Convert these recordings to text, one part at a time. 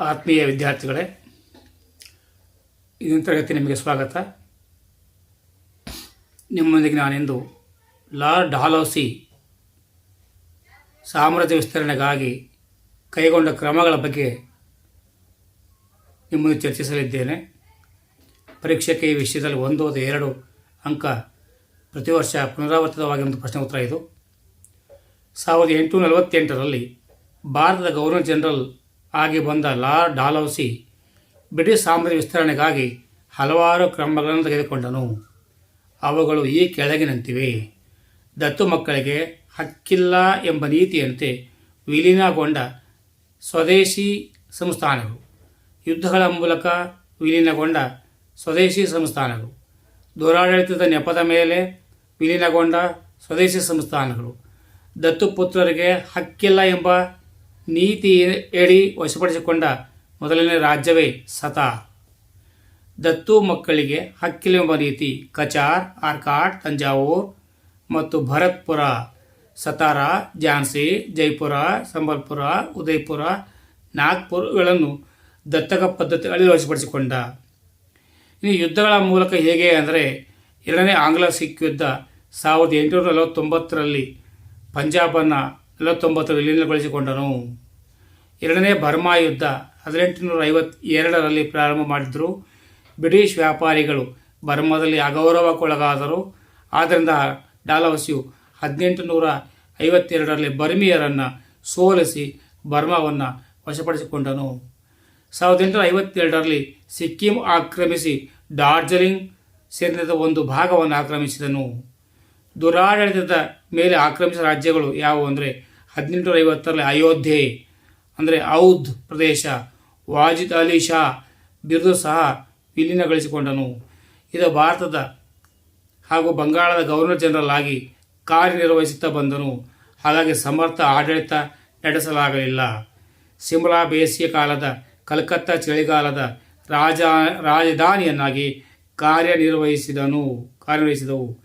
ಆತ್ಮೀಯ ವಿದ್ಯಾರ್ಥಿಗಳೇ ಇದೊಂದು ತರಗತಿ ನಿಮಗೆ ಸ್ವಾಗತ. ನಿಮ್ಮೊಂದಿಗೆ ನಾನಿಂದು ಲಾರ್ಡ್ ಡಾಲೌಸಿ ಸಾಮ್ರಾಜ್ಯ ವಿಸ್ತರಣೆಗಾಗಿ ಕೈಗೊಂಡ ಕ್ರಮಗಳ ಬಗ್ಗೆ ನಿಮ್ಮನ್ನು ಚರ್ಚಿಸಲಿದ್ದೇನೆ. ಪರೀಕ್ಷೆಗೆ ಈ ವಿಷಯದಲ್ಲಿ ಒಂದು ಅಥವಾ ಎರಡು ಅಂಕ ಪ್ರತಿ ವರ್ಷ ಪುನರಾವರ್ತಿತವಾಗಿ ಒಂದು ಪ್ರಶ್ನೆ ಉತ್ತರ ಇದು. ಸಾವಿರದ ಎಂಟು ನಲವತ್ತೆಂಟರಲ್ಲಿ ಭಾರತದ ಗವರ್ನರ್ ಜನರಲ್ ಆಗಿ ಬಂದ ಲಾರ್ಡ್ ಡಾಲೌಸಿ ಬ್ರಿಟಿಷ್ ಸಾಮ್ರಾಜ್ಯ ವಿಸ್ತರಣೆಗಾಗಿ ಹಲವಾರು ಕ್ರಮಗಳನ್ನು ತೆಗೆದುಕೊಂಡನು. ಅವುಗಳು ಈ ಕೆಳಗಿನಂತಿವೆ. ದತ್ತು ಮಕ್ಕಳಿಗೆ ಹಕ್ಕಿಲ್ಲ ಎಂಬ ನೀತಿಯಂತೆ ವಿಲೀನಗೊಂಡ ಸ್ವದೇಶಿ ಸಂಸ್ಥಾನಗಳು. ಯುದ್ಧಗಳ ಮೂಲಕ ವಿಲೀನಗೊಂಡ ಸ್ವದೇಶಿ ಸಂಸ್ಥಾನಗಳು. ದುರಾಡಳಿತದ ನೆಪದ ಮೇಲೆ ವಿಲೀನಗೊಂಡ ಸ್ವದೇಶಿ ಸಂಸ್ಥಾನಗಳು. ದತ್ತುಪುತ್ರರಿಗೆ ಹಕ್ಕಿಲ್ಲ ಎಂಬ ನೀತಿ ಎಡಿ ವಶಪಡಿಸಿಕೊಂಡ ಮೊದಲನೇ ರಾಜ್ಯವೇ ಸತಾ. ದತ್ತು ಮಕ್ಕಳಿಗೆ ಹಕ್ಕಿಲೆಂಬ ನೀತಿ, ಕಚಾರ್ ಆರ್ಕಾಟ್ ತಂಜಾವೂರ್ ಮತ್ತು ಭರತ್ಪುರ. ಸತಾರ, ಝಾನ್ಸಿ, ಜೈಪುರ, ಸಂಬಲ್ಪುರ, ಉದಯ್ಪುರ, ನಾಗ್ಪುರಗಳನ್ನು ದತ್ತಕ ಪದ್ಧತಿ ವಶಪಡಿಸಿಕೊಂಡ. ಇನ್ನು ಯುದ್ಧಗಳ ಮೂಲಕ ಹೇಗೆ ಅಂದರೆ, ಎರಡನೇ ಆಂಗ್ಲ ಸಿಖ್ ಯುದ್ಧ ಸಾವಿರದ ಎಂಟುನೂರ ನಲವತ್ತೊಂಬತ್ತರಲ್ಲಿ ಪಂಜಾಬನ್ನು ನಲವತ್ತೊಂಬತ್ತು ವಿಲೀನಗೊಳಿಸಿಕೊಂಡನು ಎರಡನೇ ಬರ್ಮಾ ಯುದ್ಧ ಹದಿನೆಂಟುನೂರ ಐವತ್ತೆರಡರಲ್ಲಿ ಪ್ರಾರಂಭ ಮಾಡಿದ್ರು. ಬ್ರಿಟಿಷ್ ವ್ಯಾಪಾರಿಗಳು ಬರ್ಮಾದಲ್ಲಿ ಅಗೌರವಕ್ಕೊಳಗಾದರು. ಆದ್ದರಿಂದ ಡಾಲವಸಿಯು ಹದಿನೆಂಟು ನೂರ ಐವತ್ತೆರಡರಲ್ಲಿ ಬರ್ಮಿಯರನ್ನು ಸೋಲಿಸಿ ಬರ್ಮಾವನ್ನು ವಶಪಡಿಸಿಕೊಂಡನು. ಸಾವಿರದ ಎಂಟುನೂರ ಐವತ್ತೆರಡರಲ್ಲಿ ಸಿಕ್ಕಿಂ ಆಕ್ರಮಿಸಿ ಡಾರ್ಜಲಿಂಗ್ ಸೇರಿದ ಒಂದು ಭಾಗವನ್ನು ಆಕ್ರಮಿಸಿದನು. ದುರಾಡಳಿತದ ಮೇಲೆ ಆಕ್ರಮಿಸಿದ ರಾಜ್ಯಗಳು ಯಾವುವು ಅಂದರೆ ಹದಿನೆಂಟುನೂರ ಐವತ್ತರಲ್ಲಿ ಅಯೋಧ್ಯೆ, ಅಂದರೆ ಔದ್ ಪ್ರದೇಶ. ವಾಜಿದ್ ಅಲಿ ಶಾ ಬಿರುದು ಸಹ ವಿಲೀನಗೊಳಿಸಿಕೊಂಡನು. ಇದು ಭಾರತದ ಹಾಗೂ ಬಂಗಾಳದ ಗವರ್ನರ್ ಜನರಲ್ ಆಗಿ ಕಾರ್ಯನಿರ್ವಹಿಸುತ್ತಾ ಬಂದನು. ಹಾಗಾಗಿ ಸಮರ್ಥ ಆಡಳಿತ ನಡೆಸಲಾಗಲಿಲ್ಲ. ಸಿಮ್ಲಾ ಬೇಸಿಗೆ ಕಾಲದ ಕಲ್ಕತ್ತಾ ಚಳಿಗಾಲದ ರಾಜ, ರಾಜಧಾನಿಯನ್ನಾಗಿ ಕಾರ್ಯನಿರ್ವಹಿಸಿದನು, ಕಾರ್ಯನಿರ್ವಹಿಸಿದವು.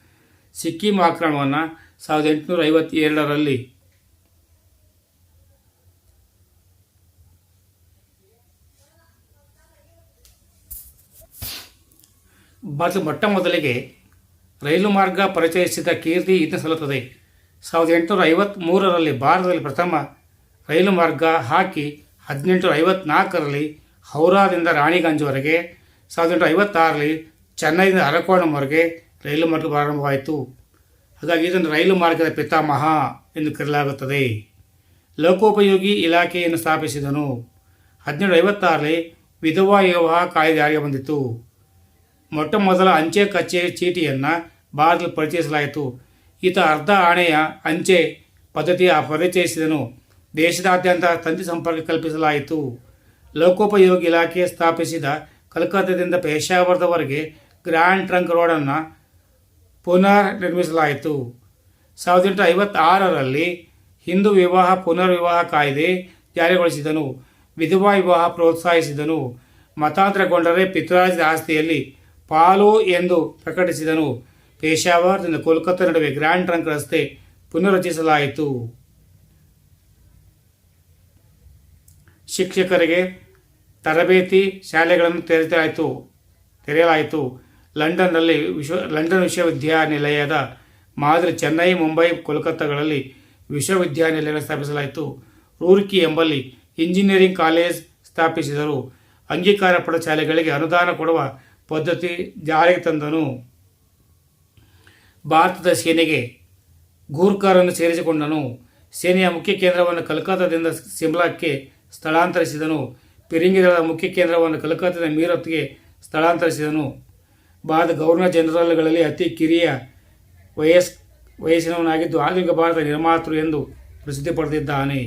ಸಿಕ್ಕಿಂ ಆಕ್ರಮಣವನ್ನು ಸಾವಿರದ ಎಂಟುನೂರ ಐವತ್ತೆರಡರಲ್ಲಿ ಮತ್ತು ಮೊಟ್ಟ ಮೊದಲಿಗೆ ರೈಲು ಮಾರ್ಗ ಪರಿಚಯಿಸಿದ ಕೀರ್ತಿ ಇದನ್ನು ಸಲ್ಲುತ್ತದೆ. ಸಾವಿರದ ಎಂಟುನೂರ ಐವತ್ತ್ಮೂರರಲ್ಲಿ ಭಾರತದಲ್ಲಿ ಪ್ರಥಮ ರೈಲು ಮಾರ್ಗ ಹಾಕಿ ಹದಿನೆಂಟುನೂರ ಐವತ್ತ್ನಾಲ್ಕರಲ್ಲಿ ಹೌರಾದಿಂದ ರಾಣಿಗಂಜ್ವರೆಗೆ ಸಾವಿರದ ಎಂಟುನೂರ ಐವತ್ತಾರರಲ್ಲಿ ಚೆನ್ನೈನ ಅರಕೋಣಂವರೆಗೆ ರೈಲು ಮಾರ್ಗ ಪ್ರಾರಂಭವಾಯಿತು. ಹಾಗಾಗಿ ಇದನ್ನು ರೈಲು ಮಾರ್ಗದ ಪಿತಾಮಹ ಎಂದು ಕರೆಯಲಾಗುತ್ತದೆ. ಲೋಕೋಪಯೋಗಿ ಇಲಾಖೆಯನ್ನು ಸ್ಥಾಪಿಸಿದನು. ಹದಿನೇಳು ಐವತ್ತಾರರಲ್ಲಿ ವಿಧವಾ ವಿವಾಹ ಕಾಯ್ದೆ ಜಾರಿಗೆ ಬಂದಿತು ಮೊಟ್ಟ ಮೊದಲ ಅಂಚೆ ಕಚೇರಿ ಚೀಟಿಯನ್ನು ಭಾರತದಲ್ಲಿ ಪರಿಚಯಿಸಲಾಯಿತು. ಈತ ಅರ್ಧ ಆಣೆಯ ಅಂಚೆ ಪದ್ಧತಿಯ ಪರಿಚಯಿಸಿದನು. ದೇಶದಾದ್ಯಂತ ತಂತಿ ಸಂಪರ್ಕ ಕಲ್ಪಿಸಲಾಯಿತು. ಲೋಕೋಪಯೋಗಿ ಇಲಾಖೆ ಸ್ಥಾಪಿಸಿದ ಕಲ್ಕತ್ತಾದಿಂದ ಪೇಶಾವರ್ದವರೆಗೆ ಗ್ರ್ಯಾಂಡ್ ಟ್ರಂಕ್ ರೋಡನ್ನು ಪುನರ್ ನಿರ್ಮಿಸಲಾಯಿತು ಸಾವಿರದ ಎಂಟು ಐವತ್ತಾರರಲ್ಲಿ ಹಿಂದೂ ವಿವಾಹ ಪುನರ್ವಿವಾಹ ಕಾಯ್ದೆ ಜಾರಿಗೊಳಿಸಿದನು. ವಿಧವಾ ವಿವಾಹ ಪ್ರೋತ್ಸಾಹಿಸಿದನು. ಮತಾಂತರಗೊಂಡರೆ ಪಿತೃರಾಜದ ಆಸ್ತಿಯಲ್ಲಿ ಪಾಲು ಎಂದು ಪ್ರಕಟಿಸಿದನು. ಪೇಶಾವರ್ದಿಂದ ಕೋಲ್ಕತ್ತಾ ನಡುವೆ ಗ್ರ್ಯಾಂಡ್ ಟ್ರಂಕ್ ರಸ್ತೆ ಪುನರ್ರಚಿಸಲಾಯಿತು ಶಿಕ್ಷಕರಿಗೆ ತರಬೇತಿ ಶಾಲೆಗಳನ್ನು ತೆರೆಯಲಾಯಿತು ತೆರೆಯಲಾಯಿತು. ಲಂಡನ್ನಲ್ಲಿ ವಿಶ್ವ, ಲಂಡನ್ ವಿಶ್ವವಿದ್ಯಾನಿಲಯದ ಮಾದರಿ ಚೆನ್ನೈ, ಮುಂಬೈ, ಕೋಲ್ಕತ್ತಾಗಳಲ್ಲಿ ವಿಶ್ವವಿದ್ಯಾನಿಲಯಗಳನ್ನು ಸ್ಥಾಪಿಸಲಾಯಿತು. ರೂರ್ಕಿ ಎಂಬಲ್ಲಿ ಇಂಜಿನಿಯರಿಂಗ್ ಕಾಲೇಜ್ ಸ್ಥಾಪಿಸಿದರು. ಅಂಗೀಕಾರ ಪಡೆದ ಶಾಲೆಗಳಿಗೆ ಅನುದಾನ ಕೊಡುವ ಪದ್ಧತಿ ಜಾರಿಗೆ ತಂದನು. ಭಾರತದ ಸೇನೆಗೆ ಗೂರ್ಖರನ್ನು ಸೇರಿಸಿಕೊಂಡನು. ಸೇನೆಯ ಮುಖ್ಯ ಕೇಂದ್ರವನ್ನು ಕಲ್ಕತ್ತಾದಿಂದ ಸಿಮ್ಲಾಕ್ಕೆ ಸ್ಥಳಾಂತರಿಸಿದನು. ಪಿರಿಂಗಿದಳದ ಮುಖ್ಯ ಕೇಂದ್ರವನ್ನು ಕಲ್ಕತ್ತಾದ ಮೀರತ್ಗೆ ಸ್ಥಳಾಂತರಿಸಿದನು. ಭಾರತ ಗವರ್ನರ್ ಜನರಲ್ಗಳಲ್ಲಿ ಅತಿ ಕಿರಿಯ ವಯಸ್, ವಯಸ್ಸಿನವನಾಗಿದ್ದು ಆಧುನಿಕ ಭಾರತ ನಿರ್ಮಾತೃ ಎಂದು ಪ್ರಸಿದ್ಧಿ ಪಡೆದಿದ್ದಾನೆ.